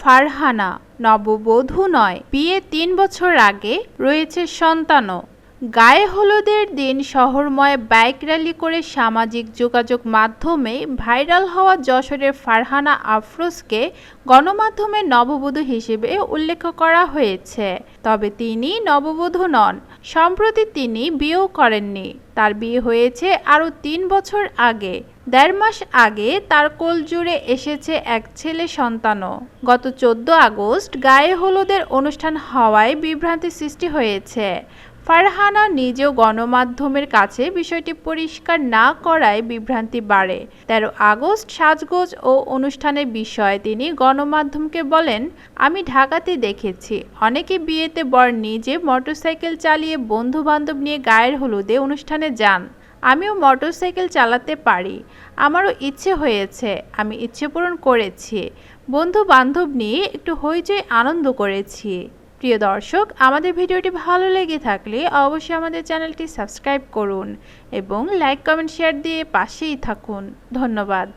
ফারহানা নববধূ নয় বিয়ে তিন বছর আগে রয়েছে সন্তানও। গায়ে হলুদের দিন শহরময় বাইক র্যালি করে সামাজিক যোগাযোগ মাধ্যমে ভাইরাল হওয়া যশোরের ফারহানা আফরোজকে গণমাধ্যমে নববধূ হিসেবে উল্লেখ করা হয়েছে। তবে তিনি নববধূ নন, সম্প্রতি তিনি বিয়েও করেননি। তার বিয়ে হয়েছে আরও তিন বছর আগে। দেড় মাস আগে তার কোল জুড়ে এসেছে এক ছেলে সন্তানও। গত চোদ্দ আগস্ট গায়ে হলুদের অনুষ্ঠান হওয়ায় বিভ্রান্তি সৃষ্টি হয়েছে। ফারহানা নিজেও গণমাধ্যমের কাছে বিষয়টি পরিষ্কার না করায় বিভ্রান্তি বাড়ে। তেরো আগস্ট সাজগোজ ও অনুষ্ঠানের বিষয়ে তিনি গণমাধ্যমকে বলেন, আমি ঢাকাতে দেখেছি। অনেকে বিয়েতে বর নিজে মোটরসাইকেল চালিয়ে বন্ধু বান্ধব নিয়ে গায়ের হলুদে অনুষ্ঠানে যান। আমিও মোটরসাইকেল চালাতে পারি। আমারও ইচ্ছে হয়েছে। আমি ইচ্ছে পূরণ করেছি। বন্ধু বান্ধব নিয়ে একটু হইচই আনন্দ করেছি। প্রিয় দর্শক, আমাদের ভিডিওটি ভালো লেগে থাকলে অবশ্যই আমাদের চ্যানেলটি সাবস্ক্রাইব করুন এবং লাইক, কমেন্ট, শেয়ার দিয়ে পাশেই থাকুন। ধন্যবাদ।